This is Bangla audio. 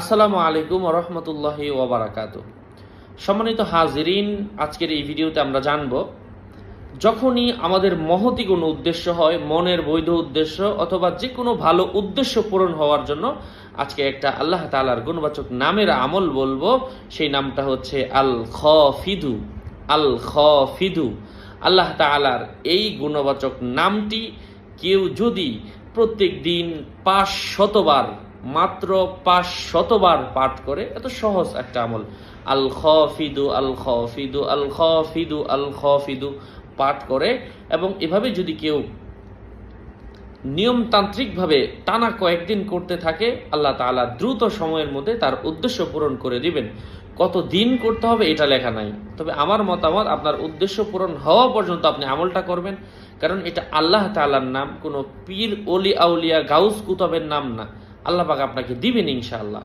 আসসালামু আলাইকুম রহমতুল্লাহ ওবরাকাত সম্মানিত হাজিরিন, আজকের এই ভিডিওতে আমরা জানব, যখনই আমাদের মহতি কোনো উদ্দেশ্য হয়, মনের বৈধ উদ্দেশ্য অথবা যে কোনো ভালো উদ্দেশ্য পূরণ হওয়ার জন্য, আজকে একটা আল্লাহ তালার গুণবাচক নামের আমল বলব, সেই নামটা হচ্ছে আল খ ফিদু আল খ ফিদু আল্লাহ তালার এই গুণবাচক নামটি কেউ যদি প্রত্যেক দিন পাঁচ শতবার মাত্র পাঁচ শতবার পাঠ করে, এত সহজ একটা আমল। আল ফিদু আল ফিদু আল ফিদু আল ফিদু পাঠ করে, এবং এভাবে যদি কেউ নিয়মতান্ত্রিকভাবে টানা কয়েকদিন করতে থাকে, আল্লাহ তাআলা দ্রুত সময়ের মধ্যে তার উদ্দেশ্য পূরণ করে দিবেন। কত দিন করতে হবে এটা লেখা নাই। তবে আমার মতামত, আপনার উদ্দেশ্য পূরণ হওয়া পর্যন্ত আপনি আমলটা করবেন, কারণ এটা আল্লাহ তাআলার নাম, কোনো পীর অলি আউলিয়া, গাউস কুতবের নাম না। আল্লাহ পাক আপনাকে দিবেন ইনশাআল্লাহ।